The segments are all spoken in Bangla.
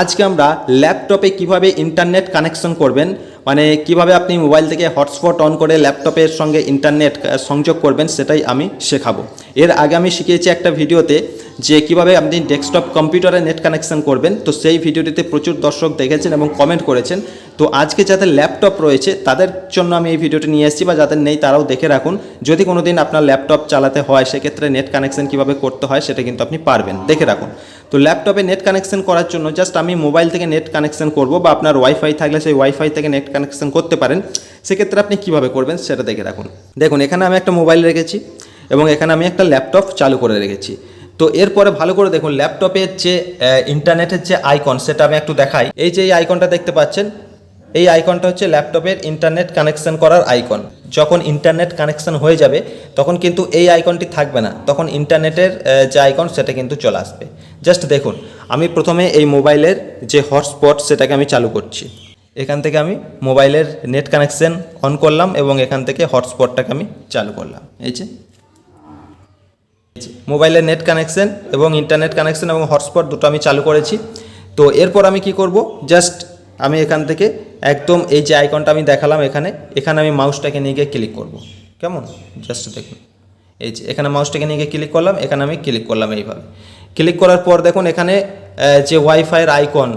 আজকে আমরা ল্যাপটপে কীভাবে ইন্টারনেট কানেকশন করবেন মানে কীভাবে আপনি মোবাইল থেকে হটস্পট অন করে ল্যাপটপের সঙ্গে ইন্টারনেট সংযোগ করবেন সেটাই আমি শেখাবো। এর আগে আমি শিখিয়েছি একটা ভিডিওতে যে কীভাবে আপনি ডেস্কটপ কম্পিউটারে নেট কানেকশন করবেন, তো সেই ভিডিওটিতে প্রচুর দর্শক দেখেছেন এবং কমেন্ট করেছেন। তো আজকে যাদের ল্যাপটপ রয়েছে, তাদের জন্য আমি এই ভিডিওটি নিয়ে এসেছি বা যাদের নেই তারাও দেখে রাখুন। যদি কোনো দিন আপনার ল্যাপটপ চালাতে হয়, সেক্ষেত্রে নেট কানেকশন কীভাবে করতে হয়, সেটা কিন্তু আপনি পারবেন। দেখে রাখুন। তো ল্যাপটপে নেট কানেকশন করার জন্য জাস্ট আমি মোবাইল থেকে নেট কানেকশন করব বা আপনার ওয়াইফাই থাকলে সেই ওয়াইফাই থেকে নেট কানেকশন করতে পারেন। সেক্ষেত্রে আপনি কীভাবে করবেন সেটা দেখে রাখুন। দেখুন, এখানে আমি একটা মোবাইল রেখেছি এবং এখানে আমি একটা ল্যাপটপ চালু করে রেখেছি। তো এরপরে ভালো করে দেখুন ল্যাপটপের যে ইন্টারনেটের যে আইকন সেটা আমি একটু দেখাই। এই যে এই আইকনটা দেখতে পাচ্ছেন এই আইকনটা হচ্ছে ল্যাপটপের ইন্টারনেট কানেকশন করার আইকন। যখন ইন্টারনেট কানেকশন হয়ে যাবে, তখন কিন্তু এই আইকনটি থাকবে না। তখন ইন্টারনেটের যে আইকন, সেটা কিন্তু চলে আসবে। জাস্ট দেখুন, আমি প্রথমে এই মোবাইলের যে হটস্পট সেটাকে আমি চালু করছি। এখান থেকে আমি মোবাইলের নেট কানেকশন অন করলাম এবং এখান থেকে হটস্পটটাকে আমি চালু করলাম। এই যে। মোবাইলের নেট কানেকশন এবং ইন্টারনেট কানেকশন এবং হটস্পট দুটো আমি চালু করেছি। তো এরপর আমি কি করব? জাস্ট আমি এখান থেকে একদম এই যে আইকনটা আমি দেখালাম এখানে এখানে আমি মাউসটাকে নিয়ে গিয়ে ক্লিক করব। কেমন? জাস্ট দেখুন। এই যে, এখানে মাউসটাকে নিয়ে গিয়ে ক্লিক করলাম, এখানে আমি ক্লিক করলাম এইভাবে। ক্লিক করার পর দেখুন এখানে যে ওয়াইফাইয়ের আইকন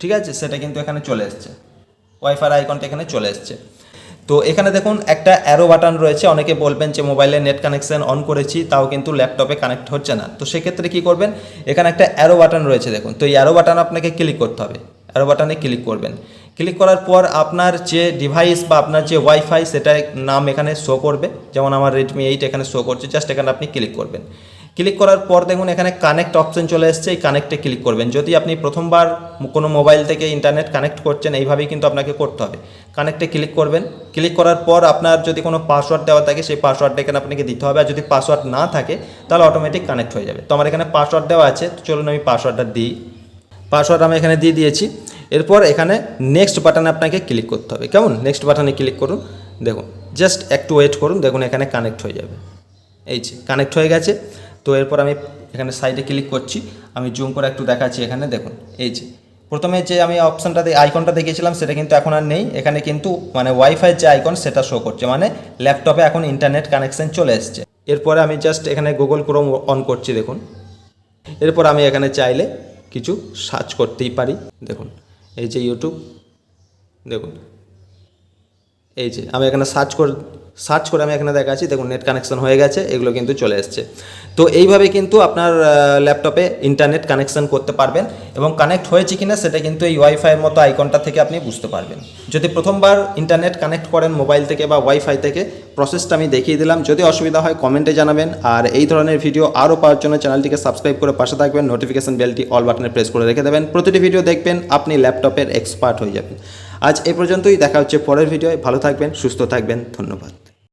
ঠিক আছে? সেটা কিন্তু এখানে চলে এসছে। ওয়াইফাই আইকনটা এখানে চলে এসছে। তো এখানে দেখুন একটা অ্যারো বাটন রয়েছে। অনেকে বলবেন যে মোবাইলে নেট কানেকশন অন করেছি, তাও কিন্তু ল্যাপটপে কানেক্ট হচ্ছে না। তো সেক্ষেত্রে কি করবেন? এখানে একটা অ্যারো বাটন রয়েছে দেখুন। তো এই অ্যারো বাটন আপনাকে ক্লিক করতে হবে। অ্যারো বাটনে ক্লিক করবেন। ক্লিক করার পর আপনার যে ডিভাইস বা আপনার যে ওয়াইফাই সেটার নাম এখানে শো করবে। যেমন আমার রেডমি এইট এখানে শো করছে জাস্ট এখানে আপনি ক্লিক করবেন। ক্লিক করার পর দেখুন এখানে কানেক্ট অপশন চলে এসছে, এই কানেক্টে ক্লিক করবেন। যদি আপনি প্রথমবার কোনো মোবাইল থেকে ইন্টারনেট কানেক্ট করছেন, এইভাবেই কিন্তু আপনাকে করতে হবে। কানেক্টে ক্লিক করবেন। ক্লিক করার পর আপনার যদি কোনো পাসওয়ার্ড দেওয়া থাকে, সেই পাসওয়ার্ডটা এখানে আপনাকে দিতে হবে। আর যদি পাসওয়ার্ড না থাকে, তাহলে অটোমেটিক কানেক্ট হয়ে যাবে। তো আমার এখানে পাসওয়ার্ড দেওয়া আছে। তো চলুন আমি পাসওয়ার্ডটা দিই। পাসওয়ার্ড আমি এখানে দিয়ে দিয়েছি। এরপর এখানে নেক্সট বাটনে আপনাকে ক্লিক করতে হবে। কেমন? নেক্সট বাটনে ক্লিক করুন। দেখুন জাস্ট একটু ওয়েট করুন, দেখুন এখানে কানেক্ট হয়ে যাবে। এই যে কানেক্ট হয়ে গেছে। তো এরপর আমি এখানে সাইডে ক্লিক করছি। আমি জুম করে একটু দেখাচ্ছি এখানে, দেখুন। এই যে, প্রথমে যে আমি অপশানটা আইকনটা দেখিয়েছিলাম, সেটা কিন্তু এখন আর নেই। এখানে কিন্তু মানে ওয়াইফাই যে আইকন সেটা শো করছে। মানে ল্যাপটপে এখন ইন্টারনেট কানেকশন চলে এসছে। এরপরে আমি জাস্ট এখানে গুগল ক্রোম অন করছি, দেখুন। এরপর আমি এখানে চাইলে কিছু সার্চ করতেই পারি, দেখুন। এই যে ইউটিউব দেখুন। এই যে আমি এখানে সার্চ করে সার্চ করে আমি এখানে দেখাচ্ছি। দেখুন নেট কানেকশন হয়ে গেছে, এগুলো কিন্তু চলে এসছে। তো এইভাবে কিন্তু আপনার ল্যাপটপে ইন্টারনেট কানেকশন করতে পারবেন এবং কানেক্ট হয়েছে কিনা সেটা কিন্তু এই ওয়াইফাইয়ের মতো আইকনটা থেকে আপনি বুঝতে পারবেন। যদি প্রথমবার ইন্টারনেট কানেক্ট করেন মোবাইল থেকে বা ওয়াইফাই থেকে প্রসেসটা আমি দেখিয়ে দিলাম। যদি অসুবিধা হয় কমেন্টে জানাবেন। আর এই ধরনের ভিডিও আরও পাওয়ার জন্য চ্যানেলটিকে সাবস্ক্রাইব করে পাশে থাকবেন। নোটিফিকেশন বেলটি অল বাটনে প্রেস করে রেখে দেবেন। প্রতিটি ভিডিও দেখবেন, আপনি ল্যাপটপের এক্সপার্ট হয়ে যাবেন। আজ এই পর্যন্তই, দেখা হচ্ছে পরের ভিডিওয় ভালো থাকবেন, সুস্থ থাকবেন। ধন্যবাদ।